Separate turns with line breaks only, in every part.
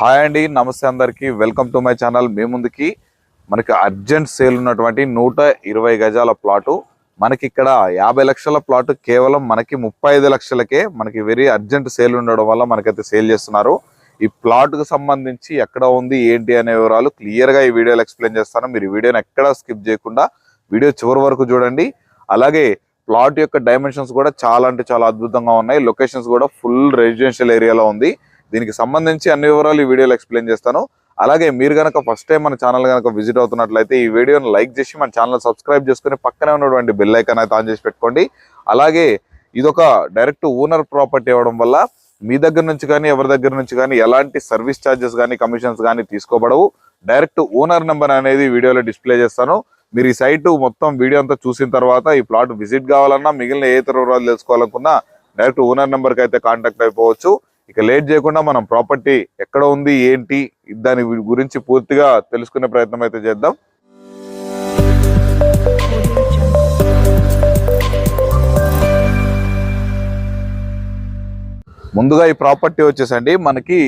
Hi అండి నమస్తే అందరికి. Welcome to my channel. మీ ముందుకి మనకి అర్జెంట్ సేల్ ఉన్నటువంటి నూట ఇరవై గజాల ప్లాటు. మనకి ఇక్కడ యాభై లక్షల ప్లాట్ కేవలం మనకి ముప్పై ఐదు లక్షలకే మనకి వెరీ అర్జెంట్ సేల్ ఉండడం వల్ల మనకైతే సేల్ చేస్తున్నారు. ఈ ప్లాట్కు సంబంధించి ఎక్కడ ఉంది ఏంటి అనే వివరాలు క్లియర్గా ఈ వీడియోలో ఎక్స్ప్లెయిన్ చేస్తాను. మీరు వీడియోని ఎక్కడా స్కిప్ చేయకుండా వీడియో చివరి వరకు చూడండి. అలాగే ప్లాట్ యొక్క డైమెన్షన్స్ కూడా చాలా అంటే చాలా అద్భుతంగా ఉన్నాయి. లొకేషన్స్ కూడా ఫుల్ రెసిడెన్షియల్ ఏరియాలో ఉంది. దీనికి సంబంధించి అన్ని వివరాలు ఈ వీడియోలో ఎక్స్ప్లెయిన్ చేస్తాను. అలాగే మీరు కనుక ఫస్ట్ టైం మన ఛానల్ కనుక విజిట్ అవుతున్నట్లయితే ఈ వీడియోని లైక్ చేసి మన ఛానల్ సబ్స్క్రైబ్ చేసుకుని పక్కనే ఉన్నటువంటి బెల్ ఐకాన్ అయితే ఆన్ చేసి పెట్టుకోండి. అలాగే ఇదొక డైరెక్ట్ ఓనర్ ప్రాపర్టీ అవ్వడం వల్ల మీ దగ్గర నుంచి కానీ ఎవరి దగ్గర నుంచి కానీ ఎలాంటి సర్వీస్ ఛార్జెస్ కానీ కమిషన్స్ కానీ తీసుకోబడవు. డైరెక్ట్ ఓనర్ నెంబర్ అనేది వీడియోలో డిస్ప్లే చేస్తాను. మీరు ఈ సైట్ మొత్తం వీడియో అంతా చూసిన తర్వాత ఈ ప్లాట్ విజిట్ కావాలన్నా మిగిలిన ఏ ఇతర వివరాలు తెలుసుకోవాలనుకున్నా డైరెక్ట్ ఓనర్ నెంబర్కి అయితే కాంటాక్ట్ అయిపోవచ్చు. ఇక లేట్ చేయకుండా మనం ప్రాపర్టీ ఎక్కడ ఉంది ఏంటి దాని గురించి పూర్తిగా తెలుసుకునే ప్రయత్నం అయితే చేద్దాం. ముందుగా ఈ ప్రాపర్టీ వచ్చేసండి. మనకి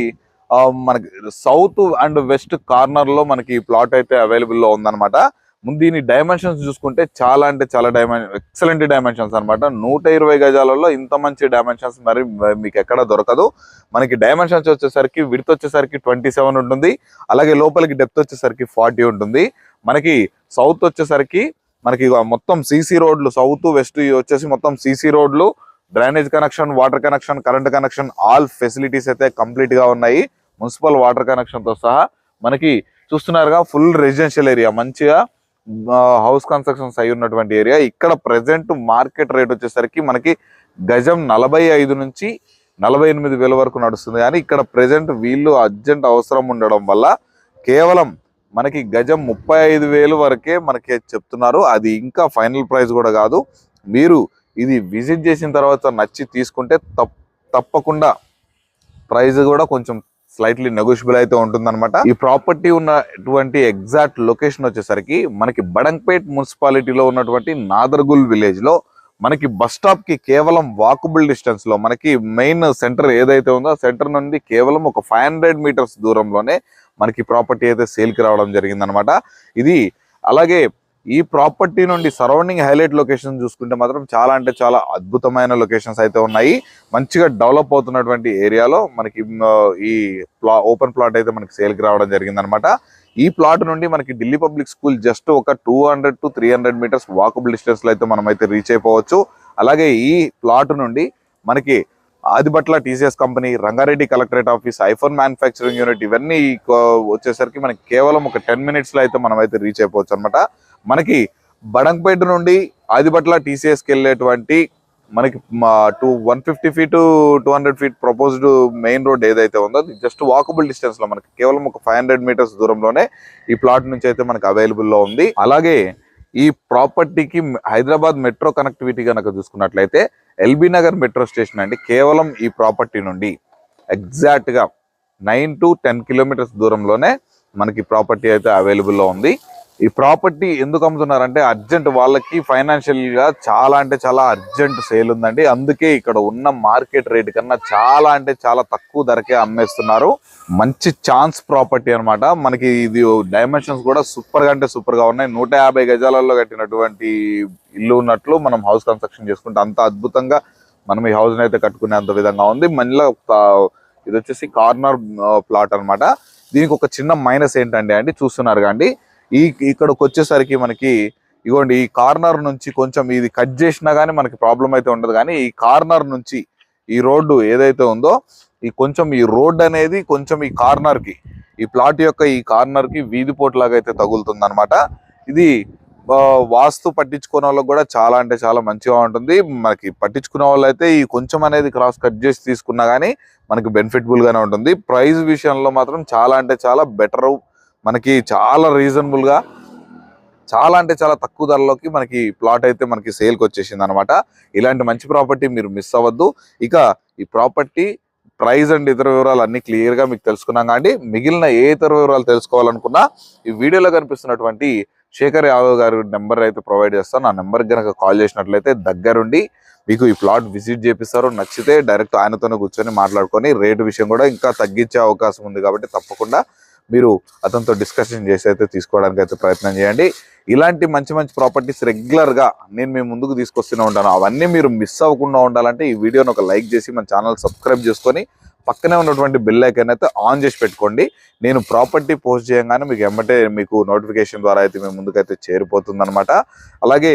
మనకి సౌత్ అండ్ వెస్ట్ కార్నర్లో మనకి ఈ ప్లాట్ అయితే అవైలబుల్లో ఉందన్నమాట. ముందు దీని డైమెన్షన్స్ చూసుకుంటే చాలా అంటే చాలా డైమెన్ ఎక్సలెంట్ డైమెన్షన్స్ అనమాట నూట ఇరవై గజాలలో ఇంత మంచి డైమెన్షన్స్ మరి మీకు ఎక్కడ దొరకదు. మనకి డైమెన్షన్స్ వచ్చేసరికి విడత్ వచ్చేసరికి ట్వంటీ సెవెన్ ఉంటుంది. అలాగే లోపలికి డెప్త్ వచ్చేసరికి ఫార్టీ ఉంటుంది. మనకి సౌత్ వచ్చేసరికి మనకి మొత్తం సీసీ రోడ్లు సౌత్ వెస్ట్ వచ్చేసి మొత్తం సీసీ రోడ్లు drainage connection water connection current connection all facilities అయితే కంప్లీట్గా ఉన్నాయి. మున్సిపల్ వాటర్ కనెక్షన్తో సహా మనకి చూస్తున్నారుగా ఫుల్ రెసిడెన్షియల్ ఏరియా మంచిగా హౌస్ కన్స్ట్రక్షన్స్ అయి ఉన్నటువంటి ఏరియా. ఇక్కడ ప్రజెంట్ మార్కెట్ రేట్ వచ్చేసరికి మనకి గజం నలభై ఐదు నుంచి నలభై ఎనిమిది వేల వరకు నడుస్తుంది. కానీ ఇక్కడ ప్రజెంట్ వీళ్ళు అర్జెంట్ అవసరం ఉండడం వల్ల కేవలం మనకి గజం ముప్పై ఐదు వేలు వరకే మనకి చెప్తున్నారు. అది ఇంకా ఫైనల్ ప్రైస్ కూడా కాదు. మీరు ఇది విజిట్ చేసిన తర్వాత నచ్చి తీసుకుంటే తప్ తప్పకుండా ప్రైస్ కూడా కొంచెం స్లైట్లీ నెగోషియబుల్ అయితే ఉంటుందన్నమాట. ఈ ప్రాపర్టీ ఉన్నటువంటి ఎగ్జాక్ట్ లొకేషన్ వచ్చేసరికి మనకి బడంపేట్ మున్సిపాలిటీలో ఉన్నటువంటి నాదర్గుల్ విలేజ్లో మనకి బస్ స్టాప్కి కేవలం వాకబుల్ డిస్టెన్స్లో మనకి మెయిన్ సెంటర్ ఏదైతే ఉందో సెంటర్ నుండి కేవలం ఒక ఫైవ్ హండ్రెడ్ మీటర్స్ దూరంలోనే మనకి ప్రాపర్టీ అయితే సేల్కి రావడం జరిగిందనమాట ఇది అలాగే ఈ ప్రాపర్టీ నుండి సరౌండింగ్ హైలైట్ లొకేషన్ చూసుకుంటే మాత్రం చాలా అంటే చాలా అద్భుతమైన లొకేషన్స్ అయితే ఉన్నాయి. మంచిగా డెవలప్ అవుతున్నటువంటి ఏరియాలో మనకి ఈ ప్లా ఓపెన్ ప్లాట్ అయితే మనకి సేల్కి రావడం జరిగిందనమాట ఈ ప్లాట్ నుండి మనకి ఢిల్లీ పబ్లిక్ స్కూల్ జస్ట్ ఒక two hundred to three hundred metres walkable డిస్టెన్స్లో అయితే మనం అయితే రీచ్ అయిపోవచ్చు. అలాగే ఈ ప్లాట్ నుండి మనకి Adibatla TCS company Rangareddy collectorate office iPhone manufacturing unit ఇవన్నీ వచ్చేసరికి మనకి కేవలం ఒక టెన్ మినిట్స్లో అయితే మనం అయితే రీచ్ అయిపోవచ్చు అనమాట మనకి బడంపేట నుండి ఆదిపట్ల టీసీఎస్కి వెళ్ళేటువంటి మనకి two one fifty feet two hundred feet proposed main road ఏదైతే ఉందో అది జస్ట్ వాకబుల్ డిస్టెన్స్లో మనకి కేవలం ఒక ఫైవ్ హండ్రెడ్ మీటర్స్ దూరంలోనే ఈ ప్లాట్ నుంచి అయితే మనకి అవైలబుల్లో ఉంది. అలాగే ఈ ప్రాపర్టీకి హైదరాబాద్ మెట్రో కనెక్టివిటీ కనుక చూసుకున్నట్లయితే ఎల్బీ నగర్ మెట్రో స్టేషన్ అండి. కేవలం ఈ ప్రాపర్టీ నుండి ఎగ్జాక్ట్గా నైన్ టు టెన్ కిలోమీటర్స్ దూరంలోనే మనకి ప్రాపర్టీ అయితే అవైలబుల్లో ఉంది. ఈ ప్రాపర్టీ ఎందుకు అమ్ముతున్నారంటే అర్జెంట్ వాళ్ళకి ఫైనాన్షియల్గా చాలా అంటే చాలా అర్జెంట్ సేల్ ఉందండి. అందుకే ఇక్కడ ఉన్న మార్కెట్ రేట్ కన్నా చాలా అంటే చాలా తక్కువ ధరకే అమ్మేస్తున్నారు. మంచి ఛాన్స్ ప్రాపర్టీ అనమాట మనకి ఇది డైమెన్షన్స్ కూడా సూపర్గా అంటే సూపర్గా ఉన్నాయి. నూట యాభై గజాలలో కట్టినటువంటి ఇల్లు ఉన్నట్లు మనం హౌస్ కన్స్ట్రక్షన్ చేసుకుంటే అంత అద్భుతంగా మనం ఈ హౌస్ అయితే కట్టుకునే అంత విధంగా ఉంది. మళ్ళీ ఇది వచ్చేసి కార్నర్ ప్లాట్ అనమాట దీనికి ఒక చిన్న మైనస్ ఏంటంటే అండి చూస్తున్నారు కానీ ఈ ఇక్కడికి వచ్చేసరికి మనకి ఇగోండి ఈ కార్నర్ నుంచి కొంచెం ఇది కట్ చేసినా కానీ మనకి ప్రాబ్లం అయితే ఉండదు. కానీ ఈ కార్నర్ నుంచి ఈ రోడ్డు ఏదైతే ఉందో ఈ కొంచెం ఈ రోడ్ అనేది కొంచెం ఈ కార్నర్కి ఈ ప్లాట్ యొక్క ఈ కార్నర్కి లాగా అయితే తగులుతుంది అనమాట ఇది వాస్తు పట్టించుకునే వాళ్ళకి కూడా చాలా అంటే చాలా మంచిగా ఉంటుంది. మనకి పట్టించుకునే వాళ్ళైతే ఈ కొంచెం అనేది క్రాస్ కట్ చేసి తీసుకున్నా కానీ మనకి బెనిఫిట్ఫుల్గానే ఉంటుంది. ప్రైస్ విషయంలో మాత్రం చాలా అంటే చాలా బెటర్ మనకి చాలా రీజనబుల్గా చాలా అంటే చాలా తక్కువ ధరలోకి మనకి ప్లాట్ అయితే మనకి సేల్కి వచ్చేసింది అనమాట ఇలాంటి మంచి ప్రాపర్టీ మీరు మిస్ అవ్వద్దు. ఇక ఈ ప్రాపర్టీ ప్రైస్ అండ్ ఇతర వివరాలు అన్ని క్లియర్గా మీకు తెలుసుకున్నాం కానీ మిగిలిన ఏ ఇతర వివరాలు తెలుసుకోవాలనుకున్నా ఈ వీడియోలో కనిపిస్తున్నటువంటి శేఖర్ యాదవ్ గారి నెంబర్ అయితే ప్రొవైడ్ చేస్తాను. ఆ నెంబర్ కనుక కాల్ చేసినట్లయితే దగ్గరుండి మీకు ఈ ప్లాట్ విజిట్ చేపిస్తారు. నచ్చితే డైరెక్ట్ ఆయనతోనే కూర్చొని మాట్లాడుకొని రేటు విషయం కూడా ఇంకా తగ్గించే అవకాశం ఉంది కాబట్టి తప్పకుండా మీరు అతనితో డిస్కషన్ చేసి అయితే తీసుకోవడానికి అయితే ప్రయత్నం చేయండి. ఇలాంటి మంచి మంచి ప్రాపర్టీస్ రెగ్యులర్గా నేను మీ ముందుకు తీసుకొస్తూనే ఉంటాను. అవన్నీ మీరు మిస్ అవ్వకుండా ఉండాలంటే ఈ వీడియోని ఒక లైక్ చేసి మన ఛానల్ సబ్స్క్రైబ్ చేసుకొని పక్కనే ఉన్నటువంటి బిల్ ఐకన్ అయితే ఆన్ చేసి పెట్టుకోండి. నేను ప్రాపర్టీ పోస్ట్ చేయగానే మీకు ఎమ్మటే మీకు నోటిఫికేషన్ ద్వారా అయితే మీ ముందుకైతే చేరిపోతుంది అనమాట అలాగే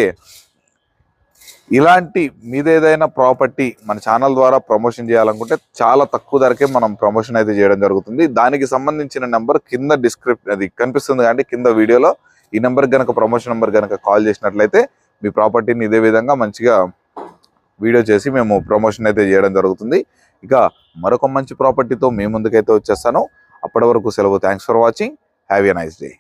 ఇలాంటి మీదేదైనా ప్రాపర్టీ మన ఛానల్ ద్వారా ప్రమోషన్ చేయాలనుకుంటే చాలా తక్కువ ధరకే మనం ప్రమోషన్ అయితే చేయడం జరుగుతుంది. దానికి సంబంధించిన నెంబర్ కింద డిస్క్రిప్ అది కనిపిస్తుంది కానీ కింద వీడియోలో ఈ నెంబర్ కనుక ప్రమోషన్ నెంబర్ కనుక కాల్ చేసినట్లయితే మీ ప్రాపర్టీని ఇదే విధంగా మంచిగా వీడియో చేసి మేము ప్రమోషన్ అయితే చేయడం జరుగుతుంది. ఇక మరొక మంచి ప్రాపర్టీతో మీ ముందుకైతే వచ్చేస్తాను. అప్పటి వరకు సెలవు. Thanks for watching have a nice day